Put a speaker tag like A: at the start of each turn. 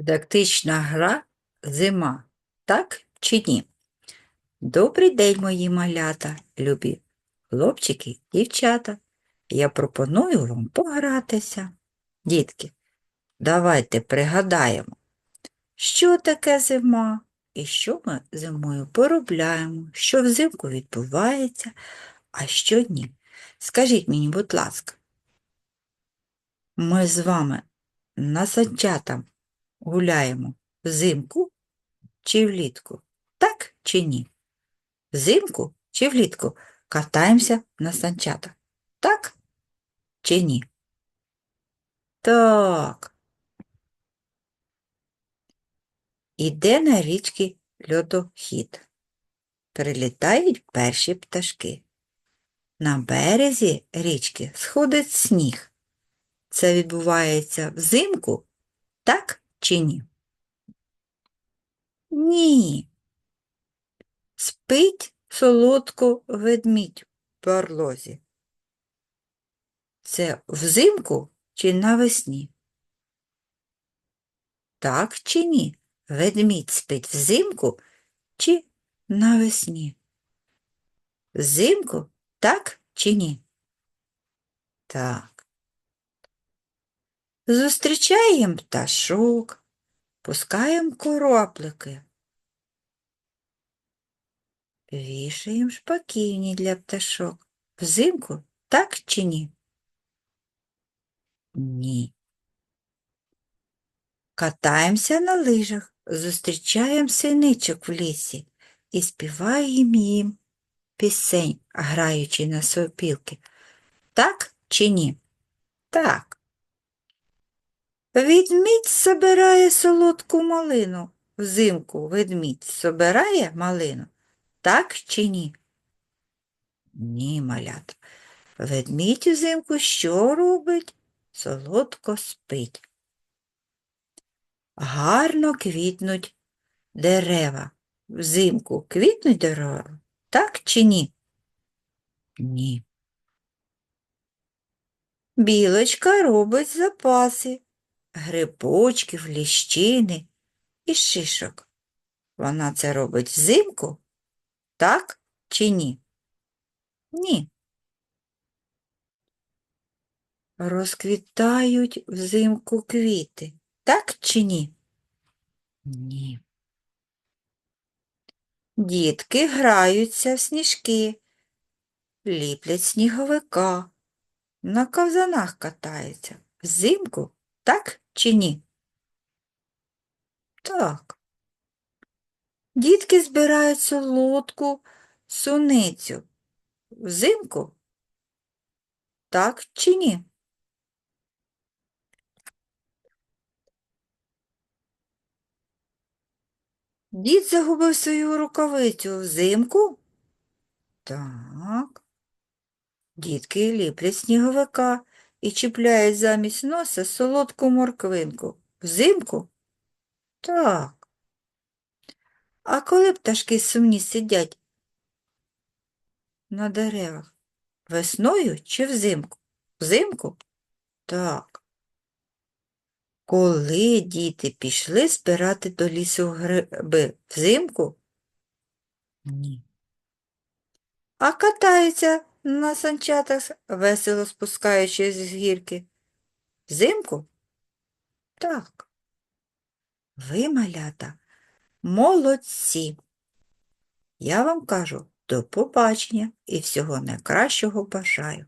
A: Дидактична гра зима. Так чи ні? Добрий день, мої малята, любі хлопчики, дівчата. Я пропоную вам погратися. Дітки, давайте пригадаємо, що таке зима і що ми зимою поробляємо, що взимку відбувається, а що ні. Скажіть мені, будь ласка, ми з вами на санчатам гуляємо взимку чи влітку? Так чи ні? Взимку чи влітку катаємося на санчатах? Так чи ні? Так. Іде на річки льодохід. Прилітають перші пташки. На березі річки сходить сніг. Це відбувається взимку, так чи ні? Ні. Спить солодко ведмідь в барлозі. Це взимку чи навесні? Так чи ні? Ведмідь спить взимку чи навесні? Взимку, так чи ні? Так. Зустрічаємо пташок, пускаємо короплики. Вішаємо шпаківні для пташок. Взимку, так чи ні? Ні. Катаємося на лижах, зустрічаємо синичок в лісі і співаємо їм пісень, граючи на сопілки. Так чи ні? Так. Ведмідь собирає солодку малину. Взимку ведмідь собирає малину. Так чи ні? Ні, малята. Ведмідь взимку що робить? Солодко спить. Гарно квітнуть дерева. Взимку квітнуть дерева. Так чи ні? Ні. Білочка робить запаси грибочків, ліщини і шишок. Вона це робить взимку, так чи ні? Ні. Розквітають взимку квіти, так чи ні? Ні. Дітки граються в сніжки, ліплять сніговика, на ковзанах катаються. Взимку, так чи ні? Так. Дітки збирають солодку суницю. Взимку? Так чи ні? Дід загубив свою рукавицю взимку? Так. Дітки ліплять сніговика і чіпляють замість носа солодку морквинку. Взимку? Так. А коли пташки сумні сидять на деревах? Весною чи взимку? Взимку? Так. Коли діти пішли збирати до лісу гриби? Взимку? Ні. А катаються на санчатах, весело спускаючись з гірки? Взимку? Так. Ви, малята, молодці. Я вам кажу до побачення і всього найкращого бажаю.